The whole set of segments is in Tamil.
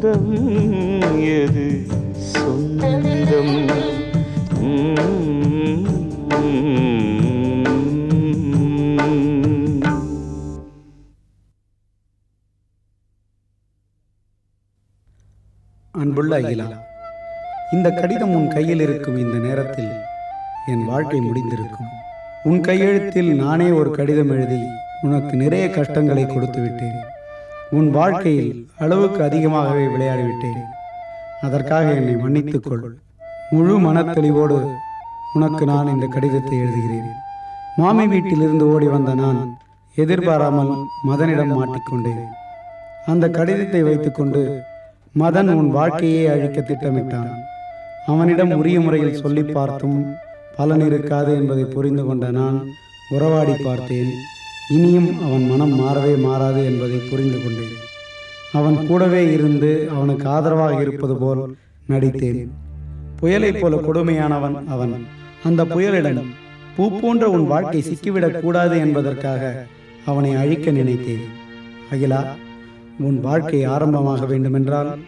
சொந்தம் எது? சொந்தம். அன்புள்ள அகிலா இந்த கடிதம் உன் கையில் இருக்கும் இந்த நேரத்தில் என் வாழ்க்கை முடிந்திருக்கும். உன் கையெழுத்தில் நானே ஒரு கடிதம் எழுதி உனக்கு நிறைய கஷ்டங்களை கொடுத்து விட்டேன் உன் வாழ்க்கையில் அளவுக்கு அதிகமாகவே விளையாடிவிட்டேன். அதற்காக என்னை மன்னித்துக் கொள் முழு மனத்தெளிவோடு உனக்கு நான் இந்த கடிதத்தை எழுதுகிறேன். மாமி வீட்டிலிருந்து ஓடி வந்த நான் எதிர்பாராமல் மதனிடம் மாட்டிக்கொண்டேன். அந்த கடிதத்தை வைத்துக்கொண்டு மதன் உன் வாழ்க்கையை அழிக்க திட்டமிட்டான். அவனிடம் உரிய முறையில் சொல்லி பார்த்தும் பலன் இருக்காது என்பதை புரிந்து கொண்ட நான் உறவாடி பார்த்தேன். இனியும் அவன் மனம் மாறவே மாறாது என்பதை புரிந்து கொண்டேன். அவன் கூடவே இருந்து அவனுக்கு ஆதரவாக இருப்பது போல் நடித்தேன். புயலைப் போல கொடுமையானவன் அவன். அந்த புயலிடம் பூ போன்ற உன் வாழ்க்கை சிக்கிவிடக் கூடாது என்பதற்காக அவனை அழிக்க நினைத்தேன். அகிலா உன் வாழ்க்கை ஆரம்பமாக வேண்டுமென்றால்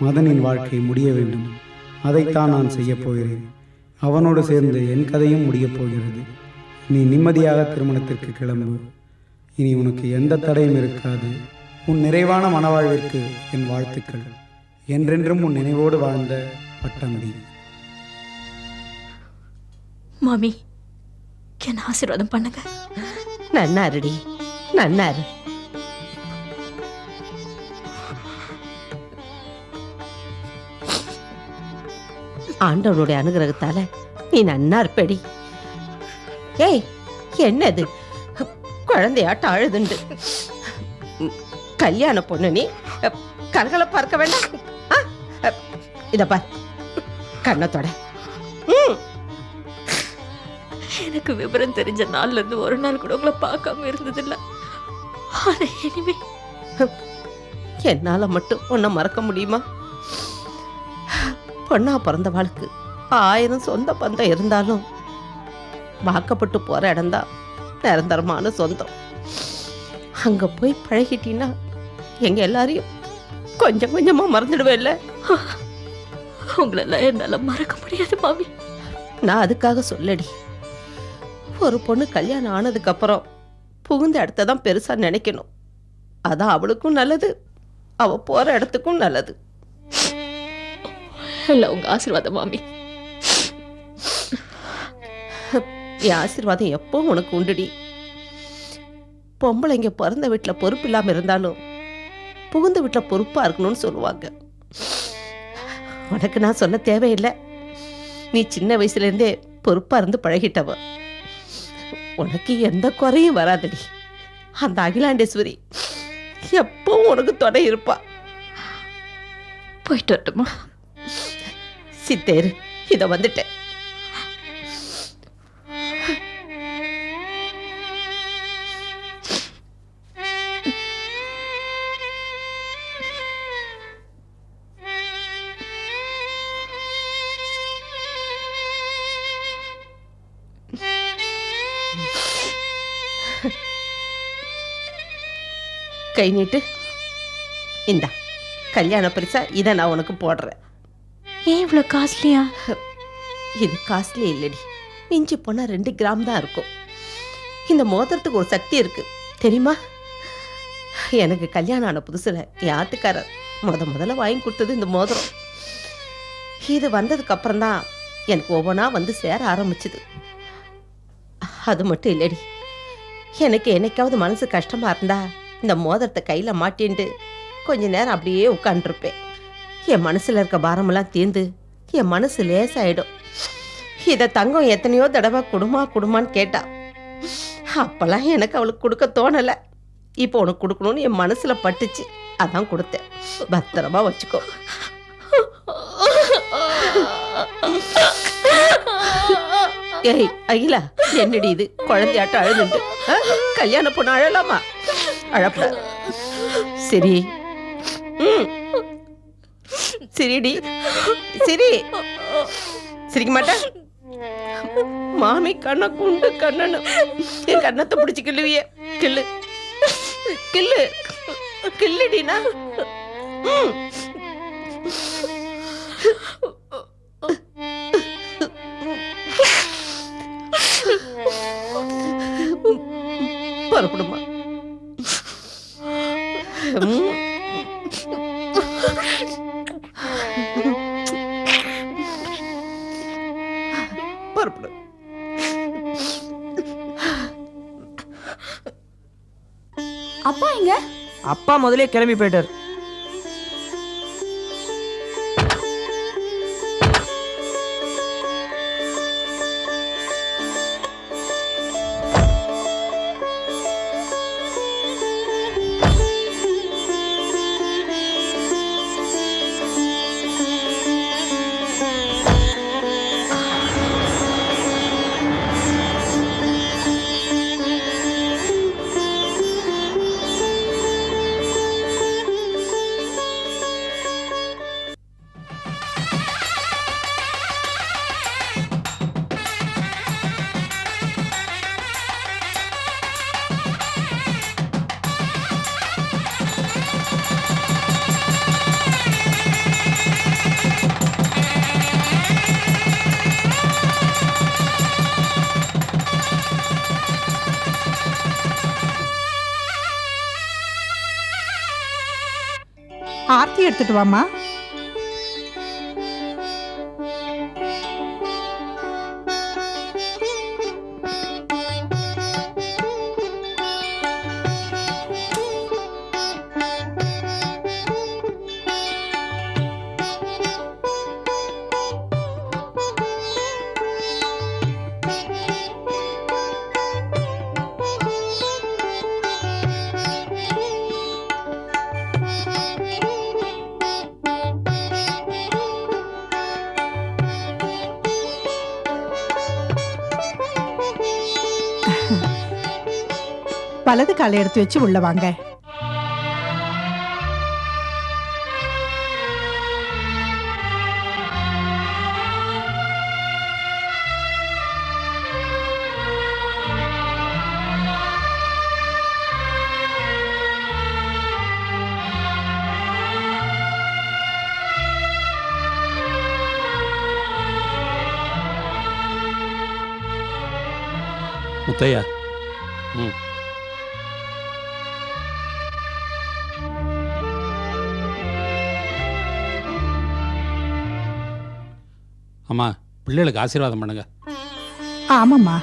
மதனின் வாழ்க்கை முடிய வேண்டும். அதைத்தான் நான் செய்யப் போகிறேன். அவனோடு சேர்ந்து என் கதையும் முடியப் போகிறது. நீ நிம்மதியாக திருமணத்திற்கு கிளம்பு. இனி உனக்கு எந்த தடையும் இருக்காது. உன் நிறைவான மனவாழ்விற்கு என் வாழ்த்துக்கள். என்றென்றும் உன் நினைவோடு வாழ்ந்த பட்டமடி. மாமி என்ன ஆசீர்வாதம் பண்ணுங்க. நன்னாருடி நன்னாரு. ஆண்டவனுடைய அனுகிரகத்தால நீ நன்னா இருப்படி ஏய் என்னது? குழந்தையாட்ட அழுதுண்டு. கல்யாண பொண்ணு நீ கலகல பார்க்க வேண்டாம்? இத பார். கண்ணத்தோட எனக்கு விவரம் தெரிஞ்ச நாள்ல இருந்து ஒரு நாள் கூட உங்களை பார்க்காம இருந்ததில்ல. ஆனா இனிமே என்னால மட்டும் உன்னை மறக்க முடியுமா? பொண்ணா பிறந்தவாளுக்கு ஆயிரம் சொந்த பந்தம் இருந்தாலும் வாக்கப்பட்டு போற இடம்தான் நிரந்தரமான சொந்தம். அங்க போய் பழகிட்டீன்னா எங்க எல்லாரையும் கொஞ்சம் கொஞ்சமா மறந்துடுவேல்ல? உங்களெல்லாம் என்னால மறக்க முடியாது மாமி. நான் அதுக்காக சொல்லடி. ஒரு பொண்ணு கல்யாணம் ஆனதுக்கு அப்புறம் புகுந்த இடத்த தான் பெருசா நினைக்கணும். அதான் அவளுக்கும் நல்லது அவ போற இடத்துக்கும் நல்லது. எல்லாம் உங்க ஆசீர்வாதம் மாமி. என் ஆசீர்வாதம் எப்பவும் உனக்கு உண்டுடி பொம்பளைங்க பிறந்த வீட்டில் பொறுப்பு இல்லாமல் இருந்தாலும் புகுந்த வீட்டில் பொறுப்பாக இருக்கணும்னு சொல்லுவாங்க. உனக்கு நான் சொல்ல தேவையில்லை. நீ சின்ன வயசுலேருந்தே பொறுப்பாக இருந்து பழகிட்டவ. உனக்கு எந்த குறையும் வராதடி அந்த அகிலாண்டேஸ்வரி எப்பவும் உனக்கு துணை இருப்பா. போயிட்டு வரட்டுமா? சித்தேரு இதை வந்துட்டேன். கை நீட்டு. இந்தா கல்யாண பரிசா இதை நான் உனக்கு போடுறேன். ஏன் இவ்வளவு காஸ்ட்லியா இது காஸ்ட்லி இல்லடி. மிஞ்சி போனால் ரெண்டு கிராம் தான் இருக்கும். இந்த மோதிரத்துக்கு ஒரு சக்தி இருக்கு. தெரியுமா? எனக்கு கல்யாணம் ஆன புதுசில் என் ஆத்துக்காரர் முத முதல்ல வாங்கி கொடுத்தது இந்த மோதிரம். இது வந்ததுக்கு அப்புறம் தான் எனக்கு ஒவ்வொன்றா வந்து சேர ஆரம்பிச்சுது. அது மட்டும் இல்லடி. எனக்கு என்னைக்காவது மனசு கஷ்டமா இருந்தா இந்த மோதிரத்தை கையில் மாட்டின்ட்டு கொஞ்ச நேரம் அப்படியே உட்காந்துருப்பேன் என் மனசில் இருக்க பாரமெல்லாம் தீர்ந்து என் மனசு லேசாயிடும். இதை தங்கம் எத்தனையோ தடவை குடுமா குடுமான்னு கேட்டா அப்போல்லாம் எனக்கு அவளுக்கு கொடுக்க தோணலை. இப்போ உனக்கு கொடுக்கணும்னு என் மனசில் பட்டுச்சு. அதான் கொடுத்தேன். பத்திரமா வச்சுக்கோ. ஏய் அகிலா என்னடி இது? குழந்தையாட்டம் அழுதுண்டு ஆ? கல்யாண பொண்ணு அழலாமா? அழப்படாது சரி. சரிடி சரி. சிரிக்க மாட்டேன். மாமி கண்ணை குண்டு கண்ணனு என் கண்ணத்தை பிடிச்சி கிள்ளுவிய. கிள்ளு. கிள்ளு. கிள்ளுடினா ம் அப்பா எங்க? அப்பா முதலே கிளம்பி போயிட்டார். ஆர்த்தி எடுத்துட்டு வாமா வலது காலை எடுத்து வச்சு உள்ள வாங்க. முத்தையா. ம். அம்மா பிள்ளைகளுக்கு ஆசீர்வாதம் பண்ணுங்க. ஆமாம்மா.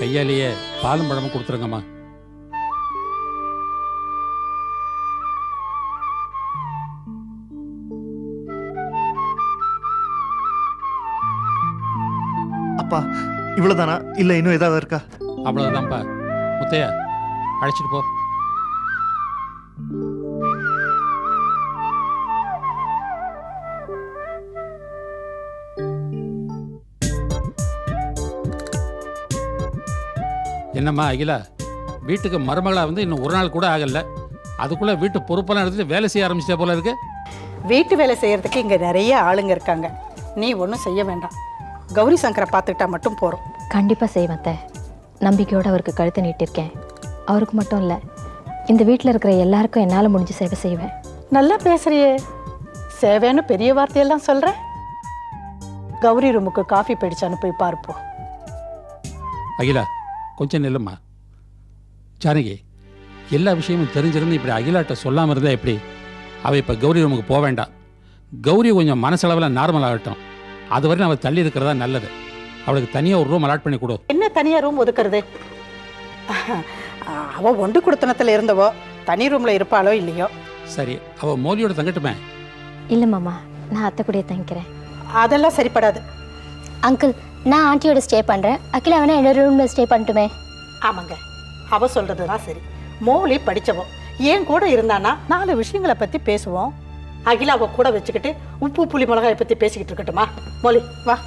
கையாலேயே பாலும் பழமும் கொடுத்துருங்கம்மா. அப்பா இவ்வளவுதானா? இல்ல இன்னும் ஏதாவது இருக்கா? அவ்வளவுதான்ப்பா. முத்தையா அழைச்சிட்டு போ. என்னம்மா அகிலா வீட்டுக்கு மருமகளா வந்து இன்னும் ஒரு நாள் கூட ஆகல. அதுக்குள்ள வீட்டு பொறுப்பெல்லாம் எடுத்துட்டு வேலை செய்ய ஆரம்பிச்சிட்டே போல இருக்கு. வீட்டு வேலை செய்யறதுக்கு இங்க நிறைய ஆளுங்க இருக்காங்க. நீ ஒன்றும் செய்ய வேண்டாம். கௌரி சங்கரை பார்த்துக்கிட்டா மட்டும் போறோம். கண்டிப்பா செய்வேன் அத்தை. நம்பிக்கையோட அவருக்கு கழுத்தை நீட்டிருக்கேன். அவருக்கு மட்டும் இல்ல இந்த வீட்டில் இருக்கிற எல்லாருக்கும் என்னால் முடிஞ்ச சேவை செய்வேன். நல்லா பேசுறியே. சேவைன்னு பெரிய வார்த்தையெல்லாம் சொல்ற? கௌரி ரூமுக்கு காஃபி பிடிச்சான்னு போய் பார்ப்போம். அகிலா கொஞ்சம் நில்லும்மா. ஜானகி எல்லா விஷயமும் தெரிஞ்சிருந்து இப்படி அகிலாட்ட சொல்லாமல் இருந்தா எப்படி? அவள் இப்போ கௌரி ரூமுக்கு போக வேண்டாம். கௌரி கொஞ்சம் மனசளவில் நார்மல் ஆகட்டும். அது வரையும் அவள் தள்ளி இருக்கிறதா நல்லது. அவளுக்கு தனியாக ஒரு ரூம் அலாட் பண்ணி கொடு. என்ன தனியா ரூம் ஒதுக்குறது? அவ ஒண்டு குடுத்தனத்துல இருந்தவோ தனி ரூம்ல இருப்பாளோ இல்லையோ? சரி அவள் மோதியோட தங்கட்டுமே? இல்லை மாமா நான் அத்தை கூடயே தங்கிக்கிறேன். அதெல்லாம் சரிப்படாது. அங்கிள் நான் ஆண்டியோட ஸ்டே பண்ணுறேன் அகிலா வேணா என்னோட ரூமில் ஸ்டே பண்ணட்டுமே? ஆமாங்க அவ சொல்றதுதான் சரி. மோலி படிச்சவோ ஏன் கூட இருந்தானா நாலு விஷயங்களை பத்தி பேசுவோம். அகிலாவை கூட வச்சுக்கிட்டு உப்பு புளி மிளகாயை பற்றி பேசிக்கிட்டு இருக்கட்டுமா? மொழி வா.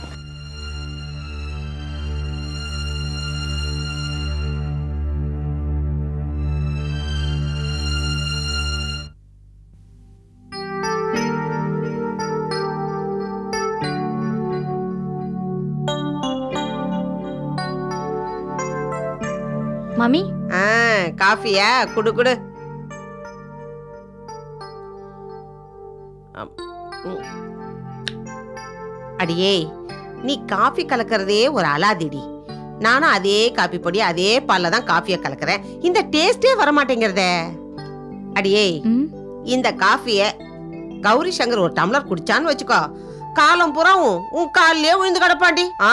மாமி காஃபியா? குடு குடு. அடியே நீ காஃபி கலக்கிறதே ஒரு அலாதிடி. நானும் அதே காப்பி பொடி அதே பால்ல தான் காஃபியை கலக்கிறேன். இந்த டேஸ்டே வர மாட்டேங்கிறதே அடியே இந்த காஃபிய கௌரி சங்கர் ஒரு டம்ளர் குடிச்சான்னு வச்சுக்கோ. காலம் பூராவும் உன் கால்லயே விழுந்து கிடப்பாண்டி. ஆ.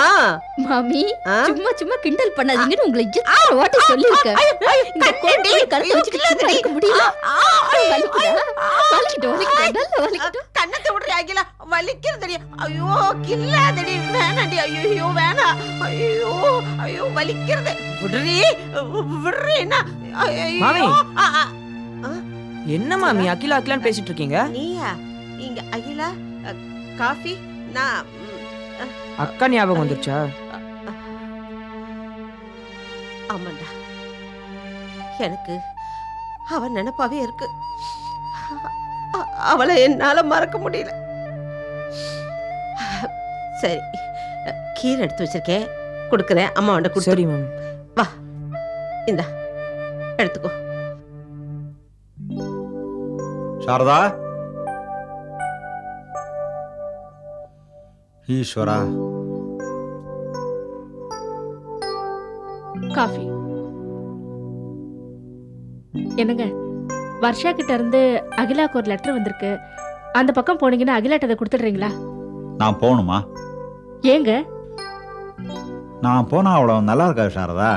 மாமி ஆ? சும்மா சும்மா கிண்டல் பண்ணாதீங்கன்னு உங்களை எத்தனை வாட்டி சொல்லியிருக்கேன். இந்த கோழி கழுத்தை கில்லாதடி. இருக்க முடியல? வலிக்கட்டும், வலிக்கட்டும், வலிக்கட்டும். கண்ணத்தை விடுறி அகிலா. வலிக்கிறதடி. ஐயோ கில்லாதடி. வேணாண்டி. ஐயோ வேணாம் ஐயோ ஐயோ வலிக்கிறது. விடுறி விடுறி என்ன? ஐயோ, மாமி. ஆ, ஆ. என்ன மாமி? அகிலா அகிலான்னு பேசிட்டு இருக்கீங்க? நீயா? இங்க அகிலா காஃபி? நான் அக்கா ஞாபகம் வந்துருச்சா? ஆமாண்டா. எனக்கு அவன் நினப்பாவே இருக்கு. அவளை என்னால மறக்க முடியல. சரி கீரை எடுத்து வச்சிருக்கேன். கொடுக்குறேன். அம்மா அவன் கொடுத்து மேம். வா. இந்தா எடுத்துக்கோ. சாரதா? ஈஸ்வரா. காஃபி. என்னங்க வர்ஷா கிட்ட இருந்து அகிலாக்கு ஒரு லெட்டர் வந்திருக்கு. அந்த பக்கம் போனீங்கன்னா அகிலாட்ட அதை கொடுத்துடுறீங்களா? நான் போகணுமா? ஏங்க? நான் போனால் அவ்வளோ நல்லா இருக்கா சாரதா?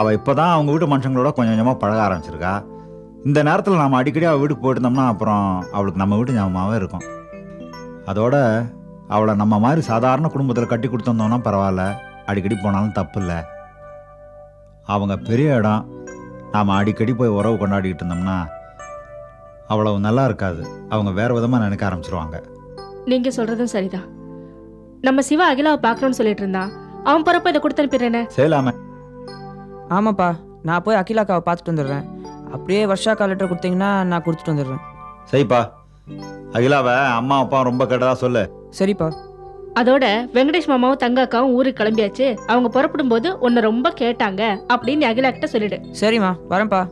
அவள் இப்போ தான் அவங்க வீட்டு மனுஷங்களோட கொஞ்சம் கொஞ்சமாக பழக ஆரம்பிச்சிருக்கா. இந்த நேரத்தில் நம்ம அடிக்கடி அவள் வீட்டுக்கு போயிருந்தோம்னா அப்புறம் அவளுக்கு நம்ம வீட்டு ஞாபகமாகவே இருக்கும். அதோட அவளை நம்ம மாதிரி சாதாரண குடும்பத்தில் கட்டி கொடுத்துருந்தோம்னா பரவாயில்ல. அடிக்கடி போனாலும் தப்பு இல்லை அவங்க பெரிய இடம். நாம் அடிக்கடி போய் உறவு கொண்டாடிக்கிட்டு இருந்தோம்னா அவ்வளவு நல்லா இருக்காது. அவங்க வேறு விதமாக நினைக்க ஆரம்பிச்சிருவாங்க. நீங்க சொல்றதும் சரிதான் நம்ம சிவா அகிலாவை பார்க்கணும்னு சொல்லிட்டு இருந்தான் அவன் போறப்ப இதை கொடுத்து அனுப்பிடுறேனே? செய்யலாமே ஆமாப்பா நான் போய் அகிலாக்காவை பார்த்துட்டு வந்துடுறேன். அப்படியே வர்ஷாக்கா லெட்டர் கொடுத்தீங்கன்னா நான் கொடுத்துட்டு வந்துடுறேன். சரிப்பா. அகிலாவை அம்மா அப்பா ரொம்ப கேட்டதா சொல்லு. சரிப்பா. அதோட வெங்கடேஷ் மாமாவும் தங்க அக்காவும் ஊருக்கு கிளம்பியாச்சு. அவங்க புறப்படும் போது உன்னை ரொம்ப கேட்டாங்க அப்படின்னு அகிலா கிட்ட சொல்லிடு. சரிம்மா வரேன்ப்பா.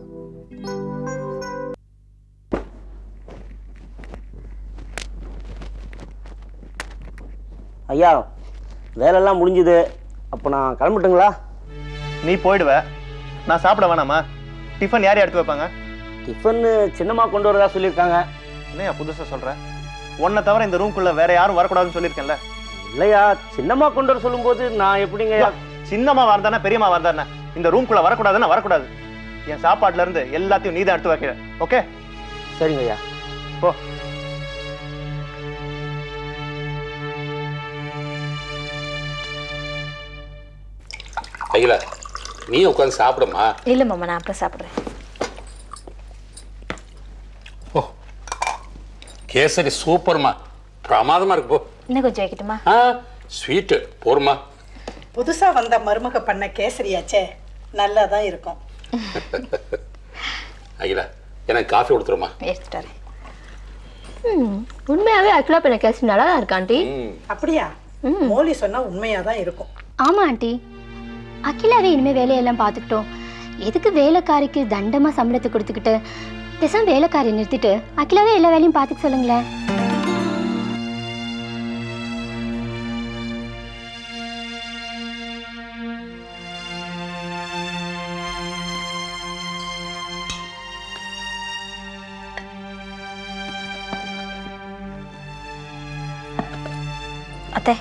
ஐயா வேலையெல்லாம் முடிஞ்சுது. அப்போ நான் கிளம்பட்டுங்களா? நீ போயிடுவ நான் சாப்பிட வேணாமா? டிஃபன் யார் எடுத்து வைப்பாங்க? டிஃபன்னு சின்னம்மா கொண்டு வரதா சொல்லியிருக்காங்க. என்னையா புதுசா சொல்ற? உன்னை தவிர இந்த ரூம்குள்ள வேற யாரும் வரக்கூடாதுன்னு சொல்லியிருக்கேன்ல. இல்லையா? சின்னம்மா கொண்டு வர சொல்லும்போது நான் எப்படிங்க? சின்னம்மா வரதானே பெரியம்மா வரதானே இந்த ரூம்குள்ள வரக்கூடாதுன்னா வரக்கூடாது. என் சாப்பாட்டுல இருந்து எல்லாத்தையும் நீ தான் எடுத்து வைக்கிற. ஓகே? சரிங்க ஐயா போ. அகிலா நீ உட்காந்து சாப்பிடுமா இல்ல மாமா நான் அப்புறம் சாப்பிடுறேன். கேசரி சூப்பர்மா. பிரமாதமா இருக்கு போ. இன்னும் கொஞ்சம் வைக்கட்டுமா? ஆ ஸ்வீட்டு போருமா. புதுசா வந்த மருமக பண்ண கேசரியாச்சே. நல்லா தான் இருக்கும். அகிலா எனக்கு காஃபி கொடுத்துருமா. எடுத்துட்டு வரேன். ம் உண்மையாவே அகிலா பண்ண கேஸ் நல்லா தான் இருக்கா ஆண்டி. அப்படியா? மோலி சொன்னா உண்மையா தான் இருக்கும். ஆமா ஆண்டி. அகிலாவே இனிமே வேலையெல்லாம் பார்த்துக்கிட்டோம். எதுக்கு வேலைக்காரிக்கு தண்டமா சம்பளத்தை கொடுத்துக்கிட்டு பேசாம வேலைக்காரி நிறுத்திட்டு அகிலாவே எல்லா வேலையும் பார்த்துக்க சொல்லுங்களேன் அத்தை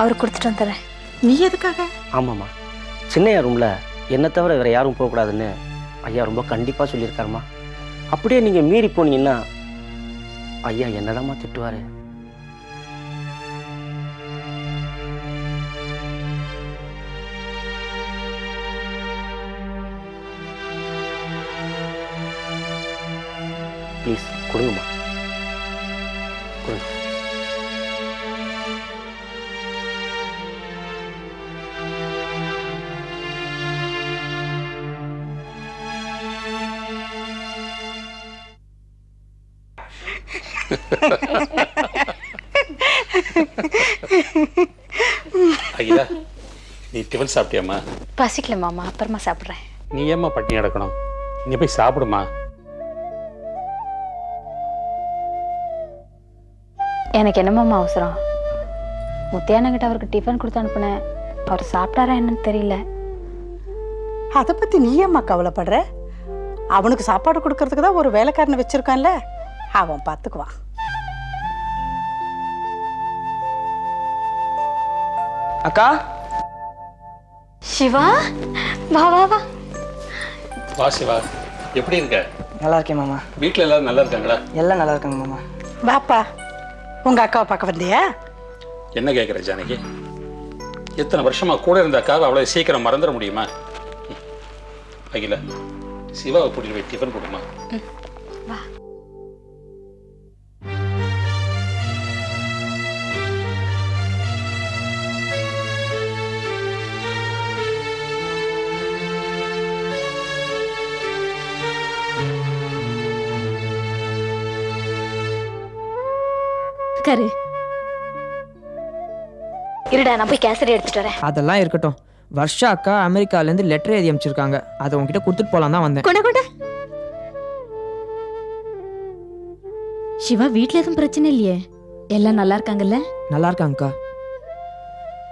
அவர் கொடுத்துட்டு வந்துடுறேன். நீ எதுக்காக? ஆமாம்மா. சின்னையா ரூம்ல என்னை தவிர வேற யாரும் போகக்கூடாதுன்னு ஐயா ரொம்ப கண்டிப்பா சொல்லியிருக்காருமா அப்படியே நீங்க மீறி போனீங்கன்னா ஐயா என்னதாம்மா திட்டுவாரு? ப்ளீஸ் கொடுங்கம்மா. கொடுங்க. டிஃபன் சாப்பிட்டியாம்மா? பசிக்கல மாமா அப்புறமா சாப்பிட்றேன். நீ ஏம்மா பட்டினி கிடக்கணும்? நீ போய் சாப்பிடுமா? எனக்கு என்னமாம்மா அவசரம்? முத்தியானங்கிட்ட அவருக்கு டிஃபன் கொடுத்து அனுப்புனேன். அவர் சாப்பிட்டாரா என்னன்னு தெரியல. அதை பத்தி நீ ஏம்மா கவலைப்படுற? அவனுக்கு சாப்பாடு கொடுக்கறதுக்கு தான் ஒரு வேலைக்காரனை வச்சிருக்கான்ல. அவன் பார்த்துக்குவான் அக்கா சிவா வா வா வா. வா சிவா. எப்படி இருக்க? நல்லா இருக்கேன் மாமா. வீட்டில் எல்லாரும் நல்லா இருக்காங்களா? எல்லாம் நல்லா இருக்காங்க மாமா. வாப்பா உங்க அக்காவை பார்க்க வந்தியா? என்ன கேட்குற ஜானகி? எத்தனை வருஷமா கூட இருந்த அக்காவை அவ்வளோ சீக்கிரம் மறந்துட முடியுமா. அகிலா சிவாவை கூட்டிட்டு போய் டிஃபன் கொடுமா இருடா நான் போய் கேசரி எடுத்துட்டு வரேன். அதெல்லாம் இருக்கட்டும். வர்ஷா அக்கா அமெரிக்காலேருந்து லெட்டர் எழுதி அமைச்சிருக்காங்க அதை உங்ககிட்ட கொடுத்துட்டு போலாம் தான் வந்தேன். கொண்ட கொண்ட சிவா வீட்ல எதுவும் பிரச்சனை இல்லையே? எல்லாம் நல்லா இருக்காங்கல்ல? நல்லா இருக்காங்கக்கா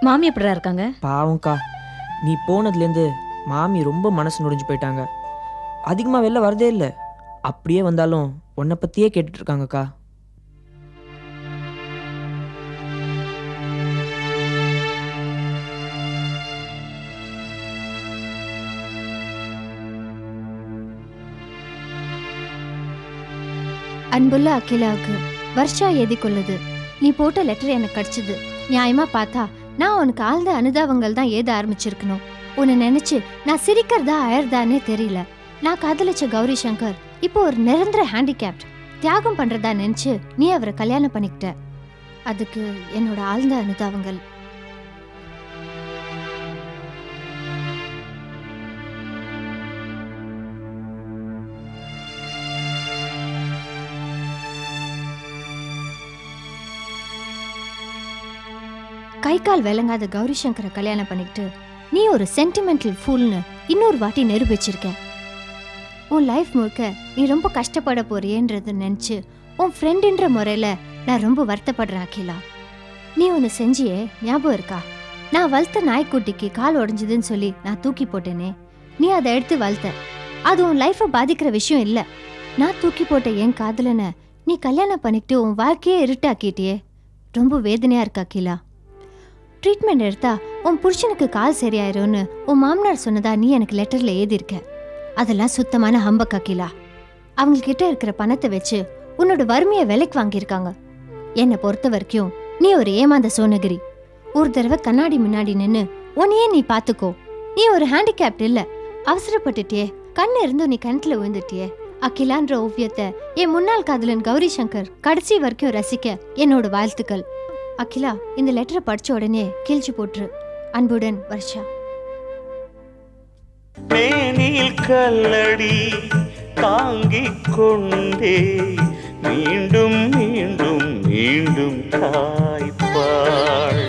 மாமி எப்படிடா இருக்காங்க? பாவம்க்கா நீ போனதுலேருந்து மாமி ரொம்ப மனசு நொடிஞ்சு போயிட்டாங்க. அதிகமாக வெளில வரதே இல்லை. அப்படியே வந்தாலும் உன்னை பற்றியே கேட்டுட்டு அன்புள்ள அகிலாவுக்கு வர்ஷா எழுதி கொள்ளுது நீ போட்ட லெட்டர் எனக்கு கிடைச்சது. நியாயமா பார்த்தா நான் உனக்கு ஆழ்ந்த அனுதாபங்கள் தான் ஏத ஆரம்பிச்சிருக்கணும். உன்னை நினைச்சு நான் சிரிக்கிறதா அயர்தானே தெரியல. நான் காதலிச்ச கௌரி சங்கர் இப்போ ஒரு நிரந்தர ஹேண்டிகேப்ட் தியாகம் பண்றதா நினைச்சு நீ அவரை கல்யாணம் பண்ணிக்கிட்ட. அதுக்கு என்னோட ஆழ்ந்த அனுதாபங்கள். கை கால் விளங்காத கௌரி சங்கரை கல்யாணம் பண்ணிக்கிட்டு நீ ஒரு சென்டிமெண்டல் ஃபூல்னு இன்னொரு வாட்டி நிரூபிச்சிருக்க உன் லைஃப் முழுக்க நீ ரொம்ப கஷ்டப்பட போறியேன்றத நினச்சி உன் ஃப்ரெண்டுன்ற முறையில் நான் ரொம்ப வருத்தப்படுறேன் அகிலா. நீ ஒன்று செஞ்சியே ஞாபகம் இருக்கா? நான் வளர்த்த நாய்க்குட்டிக்கு கால் உடைஞ்சதுன்னு சொல்லி நான் தூக்கி போட்டேனே. நீ அதை எடுத்து வளர்த்த. அது உன் லைஃப்பை பாதிக்கிற விஷயம் இல்லை. நான் தூக்கி போட்ட என் காதலனை நீ கல்யாணம் பண்ணிக்கிட்டு உன் வாழ்க்கையே இருட்டாக்கிட்டியே. ரொம்ப வேதனையா இருக்கா அகிலா? ட்ரீட்மெண்ட் எடுத்தா உன் புருஷனுக்கு கால் சரியாயிரும்னு உன் மாமனார் சொன்னதா நீ எனக்கு லெட்டர்ல எழுதியிருக்க. அதெல்லாம் சுத்தமான ஹம்பக் அகிலா. அவங்கக்கிட்ட இருக்கிற பணத்தை வச்சு உன்னோட வறுமையை விலைக்கு வாங்கியிருக்காங்க. என்னை பொறுத்த வரைக்கும் நீ ஒரு ஏமாந்த சோனகிரி. ஒரு தடவை கண்ணாடி முன்னாடி நின்னு உன்னையே நீ பார்த்துக்கோ. நீ ஒரு ஹேண்டிகேப்ட் இல்ல. அவசரப்பட்டுட்டியே கண்ணு இருந்தும் நீ கிணத்துல விழுந்துட்டியே. அகிலான்ற ஓவியத்தை என் முன்னாள் காதலன் கௌரி சங்கர் கடைசி வரைக்கும் ரசிக்க என்னோட வாழ்த்துக்கள். அகிலா இந்த லெட்டரை படிச்ச உடனே கிழிச்சு போட்டுரு. அன்புடன் வர்ஷா. மேனில் கல்லடி தாங்கிக் கொண்டே மீண்டும் மீண்டும் மீண்டும் தாய்ப்பாள்